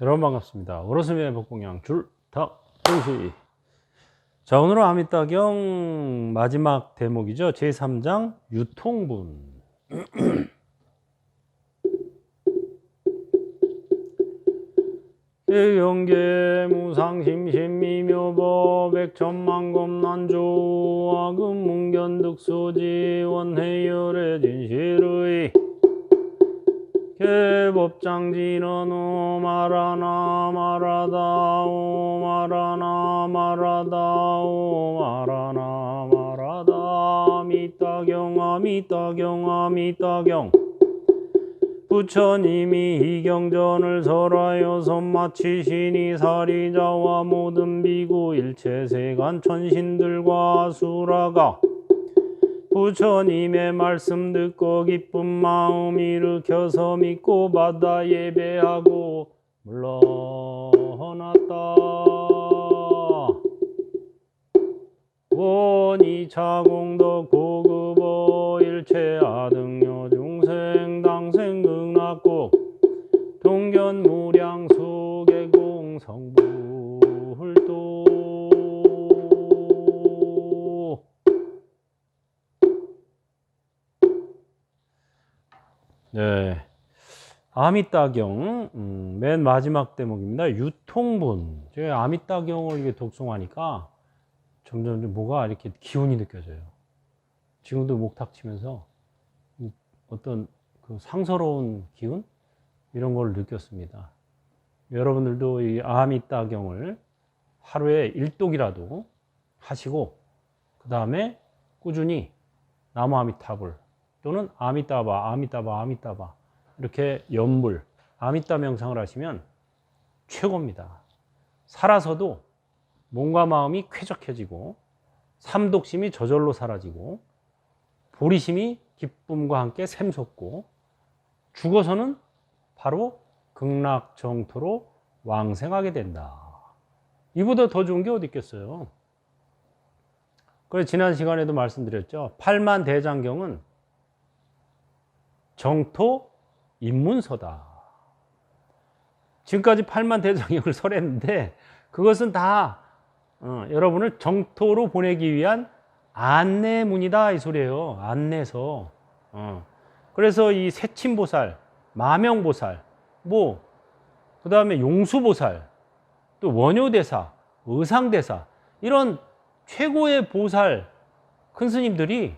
여러분 반갑습니다. 어르신의 복공양 줄탁동시. 자 오늘은 아미따경 마지막 대목이죠. 제3장 유통분. 예영계 무상심심미묘법 백천만검난조 아금문견득소지 원해열의 진실의 개 법장진언오 말하나 말하다 오 말하나 말하다 오 말하나 말하다. 미따경 아미따경 아미따경. 부처님이 이경전을 설하여 선마치시니 사리자와 모든 비구 일체세간 천신들과 수라가 부처님의 말씀 듣고 기쁜 마음 일으켜서 믿고 받아 예배하고 물러났다. 원이 차공덕 고급어 일체 아등여 중생 당생 극락국 동견 무량 네. 아미따경 음, 맨 마지막 대목입니다. 유통분. 제가 아미따경을 이게 독송하니까 점점 좀 뭐가 이렇게 기운이 느껴져요. 지금도 목탁 치면서 이 어떤 그 상서로운 기운 이런 걸 느꼈습니다. 여러분들도 이 아미따경을 하루에 일독이라도 하시고 그 다음에 꾸준히 나무 아미타불 또는 아미따바, 아미따바, 아미따바 이렇게 연불, 아미따 명상을 하시면 최고입니다. 살아서도 몸과 마음이 쾌적해지고 삼독심이 저절로 사라지고 보리심이 기쁨과 함께 샘솟고 죽어서는 바로 극락 정토로 왕생하게 된다. 이보다 더 좋은 게 어디 있겠어요? 그래서 지난 시간에도 말씀드렸죠. 팔만 대장경은 정토 입문서다. 지금까지 팔만 대장경을 설했는데 그것은 다 어, 여러분을 정토로 보내기 위한 안내문이다 이 소리예요. 안내서. 어. 그래서 이 세친보살, 마명보살, 뭐 그다음에 용수보살, 또 원효대사, 의상대사 이런 최고의 보살 큰 스님들이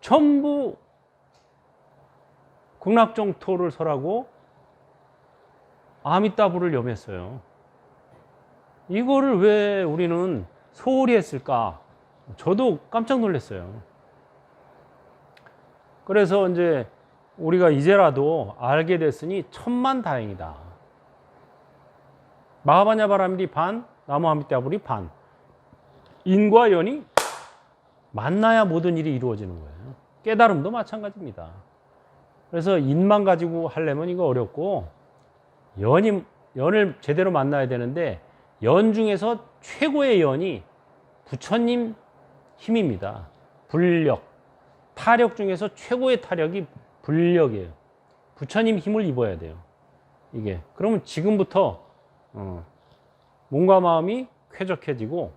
전부 극락정토를 설하고 아미따불을 염했어요. 이거를 왜 우리는 소홀히 했을까? 저도 깜짝 놀랐어요. 그래서 이제 우리가 이제라도 알게 됐으니 천만 다행이다. 마하바냐 바라밀이 반, 나무 아미따불이 반. 인과 연이 만나야 모든 일이 이루어지는 거예요. 깨달음도 마찬가지입니다. 그래서 인만 가지고 하려면 이거 어렵고 연이 연을 제대로 만나야 되는데 연 중에서 최고의 연이 부처님 힘입니다. 불력. 타력 중에서 최고의 타력이 불력이에요. 부처님 힘을 입어야 돼요. 이게. 그러면 지금부터 어, 몸과 마음이 쾌적해지고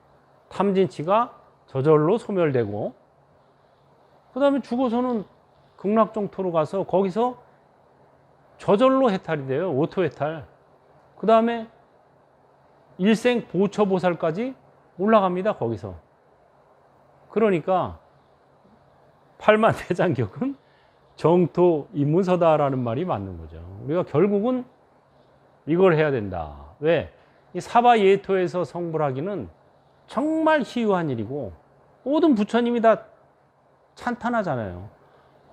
탐진치가 저절로 소멸되고 그 다음에 죽어서는 극락정토로 가서 거기서 저절로 해탈이 돼요. 오토 해탈. 그 다음에 일생 보처보살까지 올라갑니다. 거기서. 그러니까 팔만 대장격은 정토 입문서다라는 말이 맞는 거죠. 우리가 결국은 이걸 해야 된다. 왜? 이 사바 예토에서 성불하기는 정말 희유한 일이고 모든 부처님이 다 찬탄하잖아요.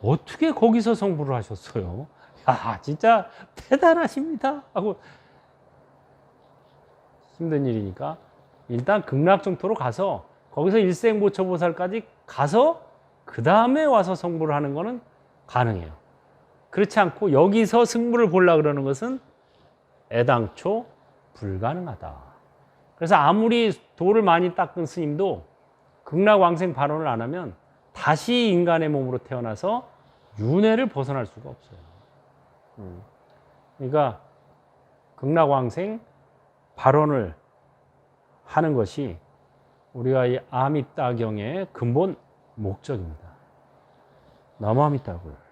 어떻게 거기서 성불을 하셨어요? 야, 진짜 대단하십니다. 하고 힘든 일이니까 일단 극락정토로 가서 거기서 일생보처보살까지 가서 그 다음에 와서 성불을 하는 거는 가능해요. 그렇지 않고 여기서 승부를 보려 그러는 것은 애당초 불가능하다. 그래서 아무리 돌을 많이 닦은 스님도 극락왕생 발언을 안 하면 다시 인간의 몸으로 태어나서 윤회를 벗어날 수가 없어요. 음. 그러니까 극락왕생 발언을 하는 것이 우리가 이 아미따경의 근본 목적입니다. 너무아미따불.